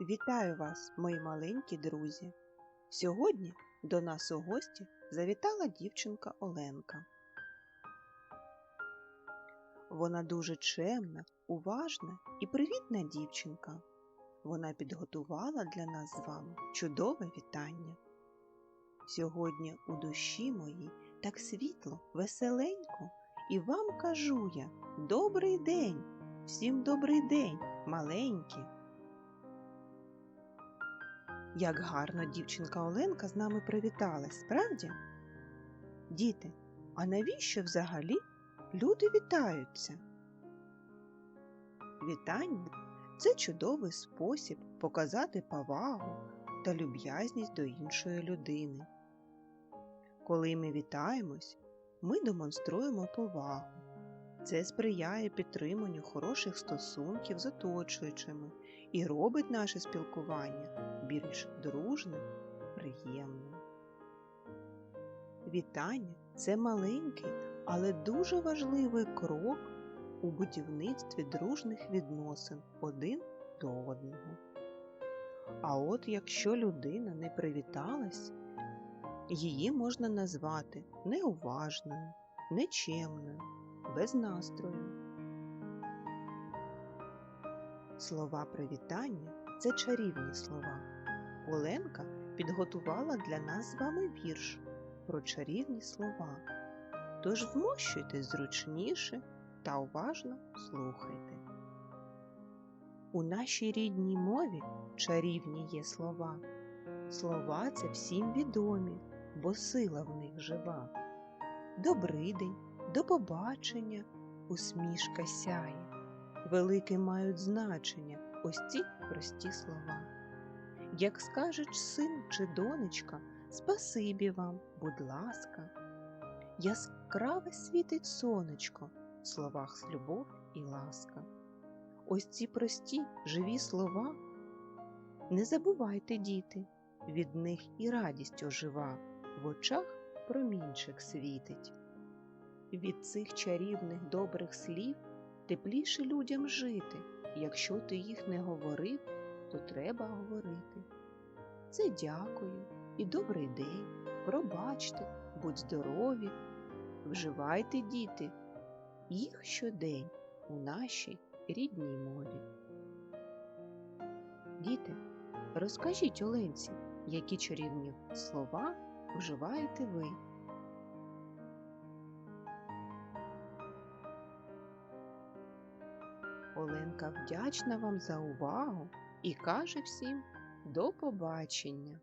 Вітаю вас, мої маленькі друзі! Сьогодні до нас у гості завітала дівчинка Оленка. Вона дуже чемна, уважна і привітна дівчинка. Вона підготувала для нас з вами чудове вітання. Сьогодні у душі моїй так світло, веселенько, і вам кажу я добрий день, всім добрий день, маленькі. Як гарно дівчинка Оленка з нами привіталась, справді? Діти, а навіщо взагалі люди вітаються? Вітання це чудовий спосіб показати повагу та люб'язність до іншої людини. Коли ми вітаємось, ми демонструємо повагу. Це сприяє підтриманню хороших стосунків з оточуючими і робить наше спілкування більш дружним, приємним. Вітання це маленький, але дуже важливий крок у будівництві дружних відносин один до одного. А от якщо людина не привіталась, її можна назвати неуважною, нечемною, без настрою. Слова привітання це чарівні слова. Оленка підготувала для нас з вами вірш про чарівні слова. Тож вмощуйтесь зручніше та уважно слухайте. У нашій рідній мові чарівні є слова. Слова це всім відомі, бо сила в них жива. Добрий день, до побачення, усмішка сяє. Велике мають значення ось ці прості слова. Як скажеш син чи донечка, спасибі вам, будь ласка. Яскраве світить сонечко в словах любов і ласка. Ось ці прості живі слова. Не забувайте, діти, від них і радість ожива, в очах промінчик світить. Від цих чарівних добрих слів тепліше людям жити. Якщо ти їх не говорив, то треба говорити. Це дякую і добрий день, пробачте, будь здорові, вживайте, діти, їх щодень у нашій рідній мові. Діти, розкажіть Оленці, які чарівні слова вживаєте ви. Оленка вдячна вам за увагу і каже всім до побачення!